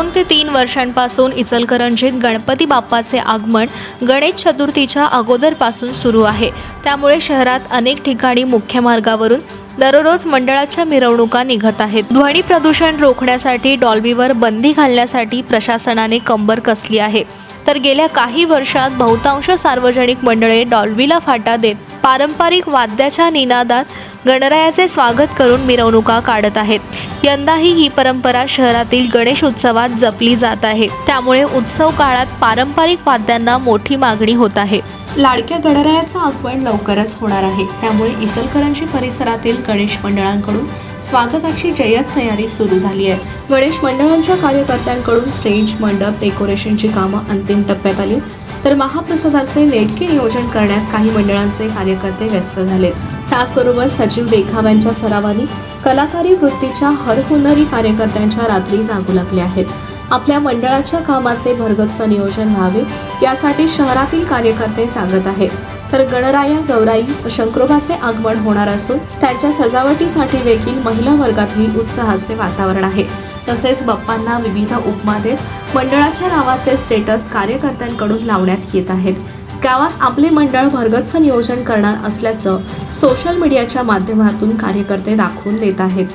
दोन ते तीन वर्षांपासून इचलकरंजीत गणपती बाप्पाचे आगमन गणेश चतुर्थीच्या अगोदरपासून सुरू आहे. त्यामुळे शहरात अनेक ठिकाणी मुख्य मार्गावरून दररोज मंडळाच्या मिरवणुका निघत आहेत. ध्वनी प्रदूषण रोखण्यासाठी डॉल्बीवर बंदी घालण्यासाठी प्रशासनाने कंबर कसली आहे. तर गेल्या काही वर्षात बहुतांश सार्वजनिक मंडळे डॉल्बीला फाटा देत पारंपरिक वाद्याच्या निनादात गणरायाचे स्वागत करून मिरवणुका काढत आहेत. यंदाही ही परंपरा शहरातील गणेश उत्सवात जपली जात आहे. त्यामुळे उत्सव काळात पारंपरिक वाद्यांना मोठी मागणी होत आहे. लाडक्या गणरायाचं आगमन लवकरच होणार आहे. त्यामुळे इचलकरंजी परिसरातील गणेश मंडळांकडून स्वागताची जय्यत तयारी सुरू झाली आहे. गणेश मंडळांच्या कार्यकर्त्यांकडून स्टेज मंडप डेकोरेशनची कामं अंतिम टप्प्यात आली. तर महाप्रसादाचे नेटके नियोजन करण्यात काही मंडळांचे कार्यकर्ते व्यस्त झाले. त्याचबरोबर सचिव देखाव्यांच्या सरावानी कलाकारी वृत्तीच्या हरहुन्नरी कार्यकर्त्यांच्या रात्री जागू लागल्या आहेत. आपल्या मंडळाच्या कामाचे भरगच्च नियोजन व्हावे यासाठी शहरातील कार्यकर्ते सांगत आहेत. तर गणराया गौराई शंकरोबाचे आगमन होणार असून त्यांच्या सजावटीसाठी देखील महिला वर्गातही उत्साहाचे वातावरण आहे. तसेच बाप्पांना विविध उपमा देत मंडळाच्या नावाचे स्टेटस कार्यकर्त्यांकडून लावण्यात येत आहेत. गावात आपले मंडळ भरगच्च नियोजन करणार असल्याचं सोशल मीडियाच्या माध्यमातून कार्यकर्ते दाखवून देत आहेत.